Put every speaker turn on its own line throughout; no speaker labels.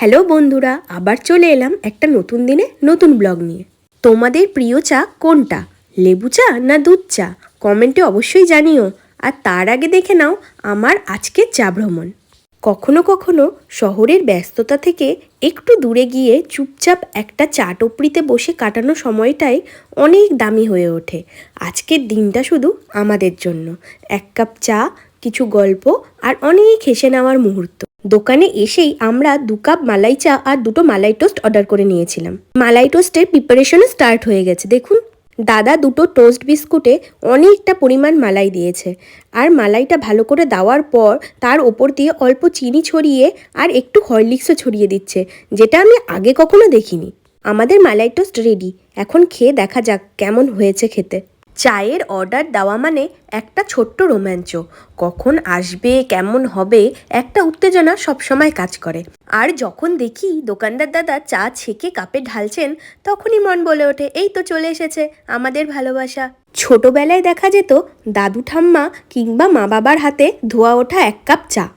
Hello বন্ধুরা, আবার চলে এলাম একটা নতুন দিনে নতুন ব্লগ নিয়ে। তোমাদের প্রিয় চা কোনটা? লেবু চা না দুধ চা? কমেন্টে অবশ্যই জানিও। আর তার আগে দেখে নাও আমার আজকের চা ভ্রমণ। কখনো কখনো শহরের ব্যস্ততা থেকে একটু দূরে গিয়ে চুপচাপ একটা চা টপড়িতে বসে কাটানো সময়টাই অনেক দামি হয়ে ওঠে। আজকের দিনটা শুধু আমাদের জন্য। এক কাপ চা, কিছু গল্প আর অনেক হেসে নেওয়ার মুহূর্ত। দোকানে এসেই আমরা দু কাপ মালাই চা আর দুটো মালাই টোস্ট অর্ডার করে নিয়েছিলাম। মালাই টোস্টের প্রিপারেশনও স্টার্ট হয়ে গেছে, দেখুন। দাদা দুটো টোস্ট বিস্কুটে অনেকটা পরিমাণ মালাই দিয়েছে আর মালাইটা ভালো করে দেওয়ার পর তার ওপর দিয়ে অল্প চিনি ছড়িয়ে আর একটু হরলিক্সও ছড়িয়ে দিচ্ছে, যেটা আমি আগে কখনো দেখিনি। আমাদের মালাই টোস্ট রেডি এখন খেয়ে দেখা যাক কেমন হয়েছে খেতে। চায়ের অর্ডার দেওয়া মানে একটা ছোট্ট রোমাঞ্চ কখন আসবে, কেমন হবে, একটা উত্তেজনা সবসময় কাজ করে। আর যখন দেখি দোকানদার দাদা চা ছেঁকে কাপে ঢালছেন, তখনই মন বলে ওঠে, এই তো চলে এসেছে, আমাদের ভালোবাসা। ছোটবেলায় দেখা যেত, দাদু ঠাম্মা কিংবা মা বাবার হাতে ধোয়া ওঠা এক কাপ চা।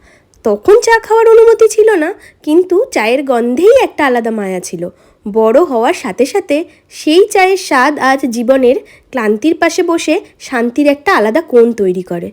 তখন চা খাওয়ার অনুমতি ছিল না, কিন্তু চায়ের গন্ধেই একটা আলাদা মায়া ছিল। বড় হওয়ার সাথে সাথে সেই চায়ের স্বাদ আজ জীবনের ক্লান্তির পাশে বসে শান্তির একটা আলাদা কোণ তৈরি করে।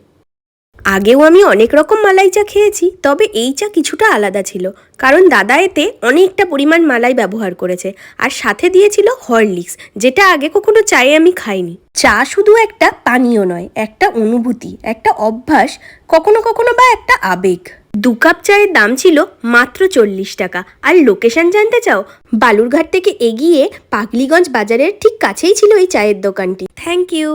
আগেও আমি অনেক রকম মালাই চা খেয়েছি, তবে এই চা কিছুটা আলাদা ছিল, কারণ দাদা এতে অনেকটা পরিমাণ মালাই ব্যবহার করেছে, আর সাথে দিয়েছিল হরলিক্স, যেটা আগে কখনো চায়ে আমি খাইনি। চা শুধু একটা পানীয় নয়, একটা অনুভূতি, একটা অভ্যাস, কখনো কখনো বা একটা আবেগ। দু কাপ চায়ের দাম ছিল মাত্র চল্লিশ টাকা। আর লোকেশন জানতে চাও, বালুরঘাট থেকে এগিয়ে পাগলিগঞ্জ বাজারের ঠিক কাছেই ছিল এই চায়ের দোকানটি। Thank you